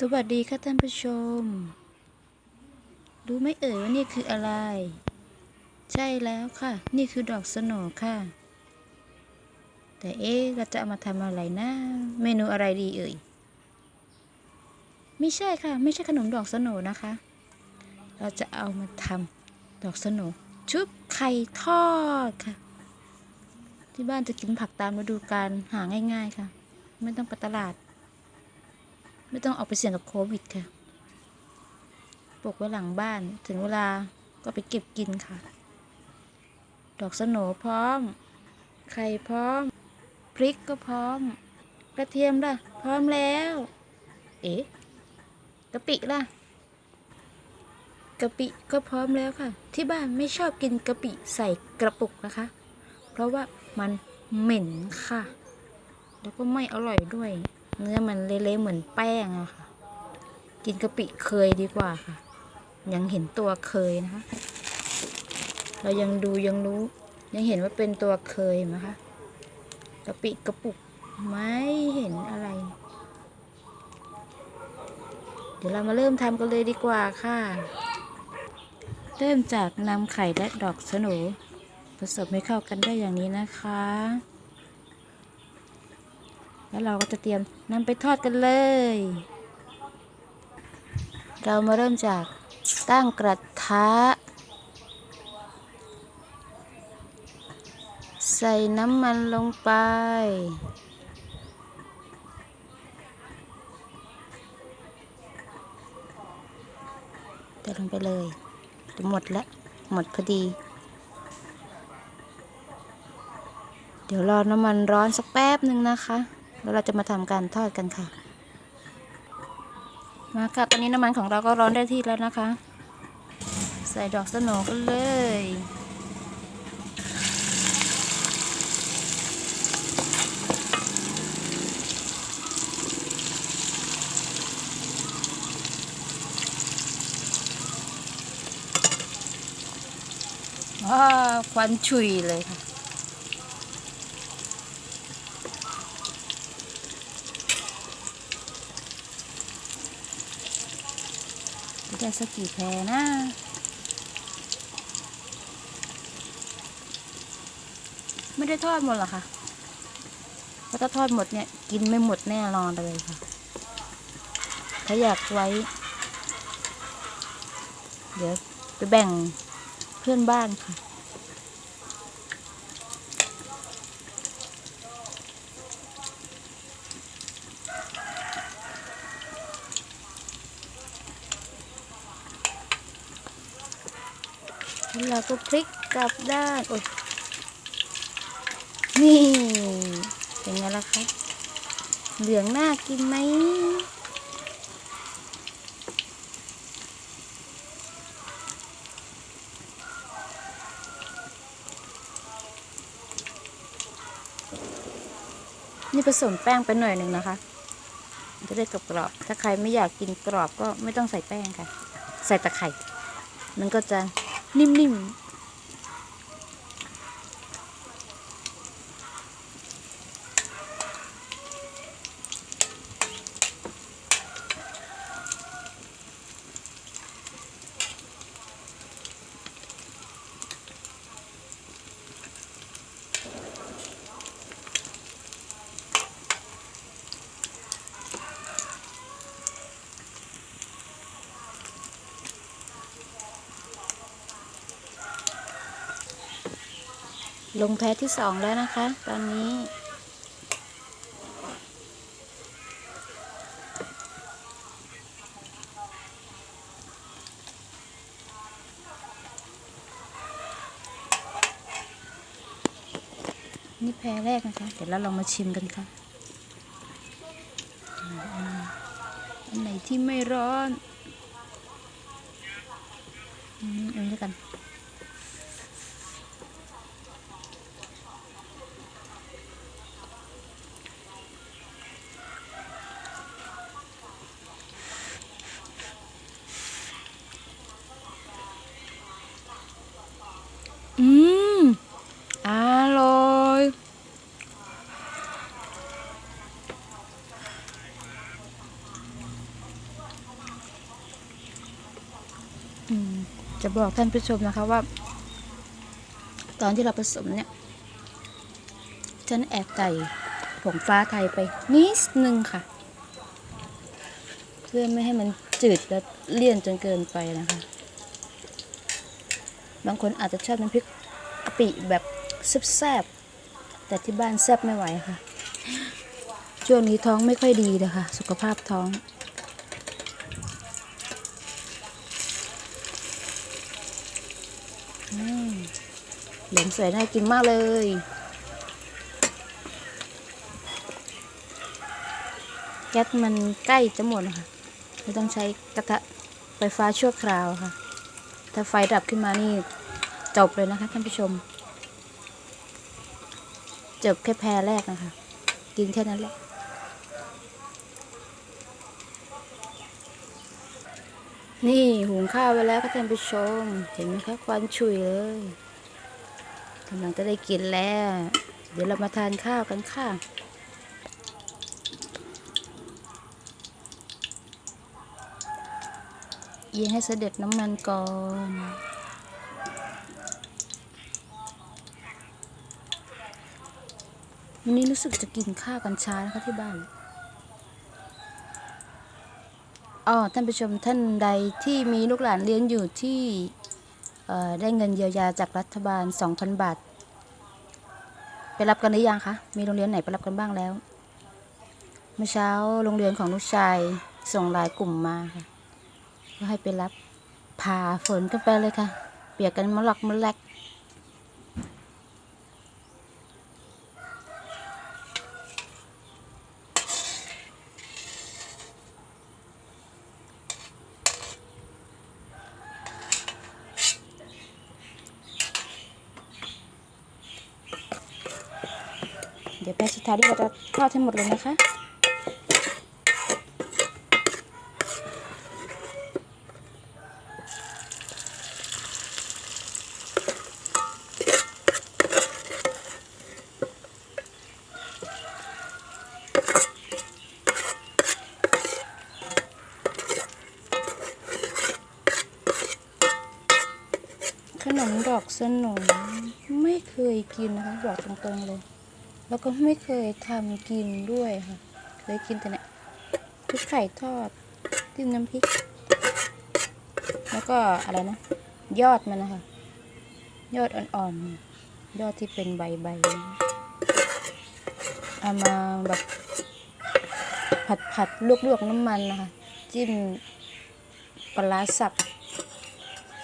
สวัสดีค่ะท่านผู้ชม รู้ไหมเอ่ยว่านี่คืออะไร ใช่แล้วค่ะ นี่คือดอกสโหนค่ะ แต่เอ๊ะเราจะเอามาทำอะไรนะ เมนูอะไรดีเอ่ย ไม่ใช่ค่ะ ไม่ใช่ขนมดอกสโหนนะคะ เราจะเอามาทำดอกสโหนชุบไข่ทอดค่ะ ที่บ้านจะกินผักตามฤดูกาลหาง่าย ๆค่ะ ไม่ต้องไปตลาด ไม่ต้องออกไปเสี่ยงกับโควิดค่ะปลูกไว้หลังบ้าน ถึงเวลาก็ไปเก็บกินค่ะ ดอกสโหนพร้อม ไข่พร้อม พริกก็พร้อม กระเทียมล่ะ พร้อมแล้ว เอ๊ะกะปิล่ะกะปิก็พร้อมแล้วค่ะ ที่บ้านไม่ชอบกินกะปิใส่กระปุกนะคะ เพราะว่ามันเหม็นค่ะ แล้วก็ไม่อร่อยด้วย เนื้อมันเละๆเหมือนแป้งอะค่ะ กินกะปิเคยดีกว่าค่ะ ยังเห็นตัวเคยนะคะ เรายังดูยังรู้ ยังเห็นว่าเป็นตัวเคยนไหมคะกะปิกระปุกไม่เห็นอะไร เดี๋ยวเรามาเริ่มทำกันเลยดีกว่าค่ะ เริ่มจากนำไข่และดอกสนูผสมให้เข้ากันได้อย่างนี้นะคะ แล้วเราก็จะเตรียมนำไปทอดกันเลย เรามาเริ่มจากตั้งกระทะ ใส่น้ำมันลงไป เติมลงไปเลยจะหมดแล้ว หมดพอดีเดี๋ยวรอน้ำมันร้อนสักแป๊บหนึ่งนะคะ แล้วเราจะมาทำการทอดกันค่ะ มาค่ะ ตอนนี้น้ำมันของเราก็ร้อนได้ที่แล้วนะคะ ใส่ดอกสโนกันเลยว้าควันฉุยเลยค่ะ ได้สักกี่แพรนะไม่ได้ทอดหมดหรอคะเพราะถ้าทอดหมดเนี่ย กินไม่หมดแน่นอนเลยค่ะ ถ้าอยากไว้ เดี๋ยวไปแบ่งเพื่อนบ้านค่ะ เราก็พลิกกลับด้านโอ้ยนี่เป็นไงล่ะคะเหลืองน่ากินไหมนี่ผสมแป้งไปหน่อยหนึ่งนะคะ จะได้กรอบๆถ้าใครไม่อยากกินกรอบก็ไม่ต้องใส่แป้งค่ะ ใส่แตะไคร่มันก็จะ นิ่มๆ ลงแพ้ที่สองแล้วนะคะ ตอนนี้ นี่แพ้แรกนะคะ เดี๋ยวเราลองมาชิมกันค่ะอันไหนที่ไม่ร้อนอืมอันนี้กัน อืม อร่อย อืม จะบอกท่านผู้ชมนะคะว่า ตอนที่เราผสมเนี่ยฉันแอบใส่ผงฟ้าไทยไปนิดนึงค่ะ เพื่อไม่ให้มันจืดและเลี่ยนจนเกินไปนะคะ บางคนอาจจะชอบน้ำพริกกะปิแบบแซ่บๆแต่ที่บ้านแซ่บไม่ไหวค่ะ ช่วงนี้ท้องไม่ค่อยดีเลยค่ะสุขภาพท้อง เหลืองสวยน่ากินมากเลย แก๊สมันใกล้จะหมดนะคะไม่ต้องใช้กระทะไฟฟ้าชั่วคราวค่ะ ถ้าไฟดับขึ้นมานี่จบเลยนะคะท่านผู้ชม จบแค่แพรแรกนะคะ กินแค่นั้นแหละนี่หุงข้าวไว้แล้วค่ะท่านผู้ชม เห็นไหมคะควันฉุยเลย กำลังจะได้กินแล้ว เดี๋ยวเรามาทานข้าวกันค่ะเย็นให้เสด็จน้ำมันก่อนวันนี้รู้สึกจะกินข้าวกันช้านะคะที่บ้านอ๋อท่านผู้ชมท่านใดที่มีลูกหลานเรียนอยู่ที่ ได้เงินเยียวยาจากรัฐบาล 2,000 บาท ไปรับกันหรือยังคะ มีโรงเรียนไหนไปรับกันบ้างแล้ว เมื่อเช้าโรงเรียนของลูกชายส่งไลายกลุ่มมาค่ะก็ให้ไปรับผ่าฝนกันไปเลยค่ะ เปียกกันมะหลอกมะแลก ดี๋ยวแป้งสุดท้ายที่เราจะทอดให้หมดเลยนะคะขนมดอกสโหนไม่เคยกินนะคะบอกตรงๆเลย แล้วก็ไม่เคยทำกินด้วยค่ะเคยกินแต่เนี่ยพริกไข่ทอดจิ้มน้ำพริก แล้วก็อะไรนะ ยอดมันนะคะ ยอดอ่อนๆ ยอดที่เป็นใบๆเอามาแบบผัดผัดๆลวกๆน้ำมันนะคะ จิ้มปลาสับ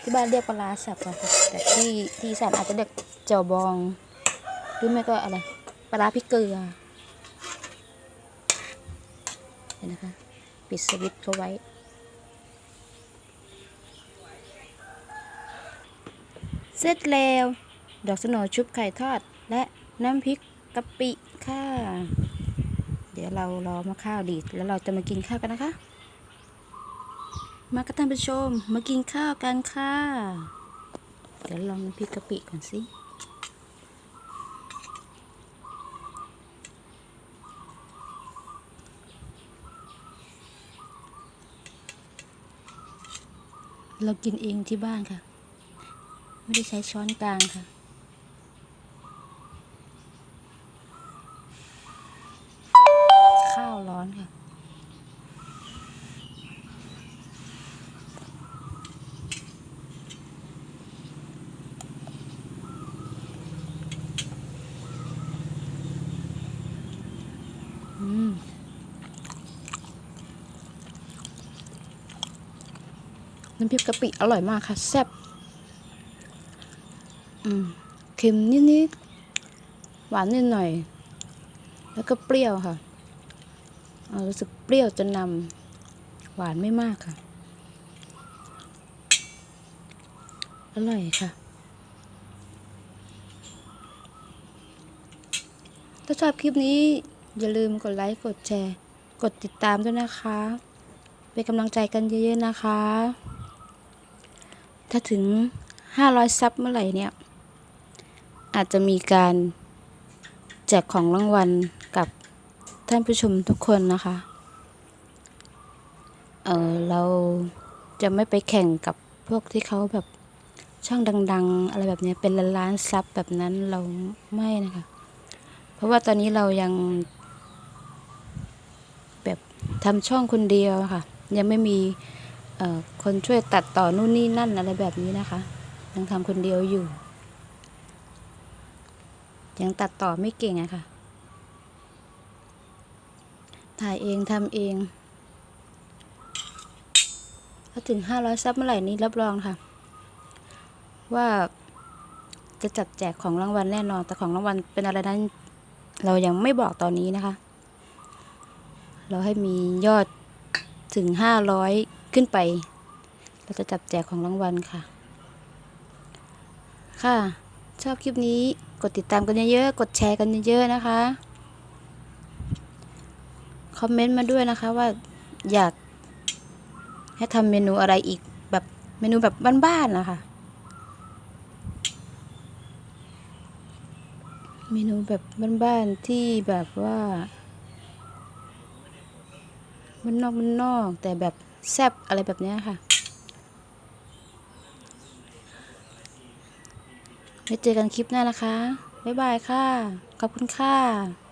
ที่บ้านเรียกปลาสับค่ะแต่ที่ที่สานอาจจะเรียกเจ้าบอง หรือไม่ก็อะไร ปลาพริกเกลือเห็นนะคะ ปิดสวิตช์เขาไว้ เสร็จแล้ว ดอกสโนชุบไข่ทอด และน้ำพริกกะปิค่ะ เดี๋ยวเรารอมาข้าวดีดแล้วเราจะมากินข้าวกันนะคะ มากับท่านผู้ชมมากินข้าวกันค่ะ เดี๋ยวลองน้ำพริกกะปิก่อนสิ เรากินเองที่บ้านค่ะ ไม่ได้ใช้ช้อนกลางค่ะ ข้าวร้อนค่ะ อืม น้ำพริกกะปิอร่อยมากค่ะ แซ่บอืมเค็มนิดๆ หวานนิดหน่อย แล้วก็เปรี้ยวค่ะรู้สึกเปรี้ยวจนนำหวานไม่มากค่ะ อร่อยค่ะ ถ้าชอบคลิปนี้ อย่าลืมกดไลค์กดแชร์ กดติดตามด้วยนะคะ เป็นกำลังใจกันเยอะๆนะคะ ถ้าถึง 500 ซับเมื่อไหร่เนี่ย อาจจะมีการแจกของรางวัลกับท่านผู้ชมทุกคนนะคะ เออเราจะไม่ไปแข่งกับพวกที่เขาแบบช่องดัง ๆ อะไรแบบเนี้ยเป็นล้านๆซับแบบนั้นเราไม่นะคะ เพราะว่าตอนนี้เรายัง แบบทำช่องคนเดียวะค่ะ ยังไม่มี คนช่วยตัดต่อนู่นนี่นั่นอะไรแบบนี้นะคะ ยังทำคนเดียวอยู่ ยังตัดต่อไม่เก่งอะค่ะ ถ่ายเองทำเองถ้าถึงห้าร้อยซับเมื่อไหร่นี้รับรองค่ะ ว่าจะจับแจกของรางวัลแน่นอน แต่ของรางวัลเป็นอะไรนั้น เรายังไม่บอกตอนนี้นะคะ เราให้มียอดถึงห้าร้อย ขึ้นไป เราจะจับแจกของรางวัลค่ะ ค่ะ ชอบคลิปนี้กดติดตามกันเยอะๆ กดแชร์กันเยอะๆนะคะ คอมเมนต์มาด้วยนะคะว่าอยากให้ทำเมนูอะไรอีกแบบเมนูแบบบ้านๆนะคะ เมนูแบบบ้านๆที่แบบว่ามันนอกมันนอกแต่แบบ แซ่บอะไรแบบเนี้ยค่ะไว้เจอกันคลิปหน้านะคะ บ๊ายบายค่ะ ขอบคุณค่ะ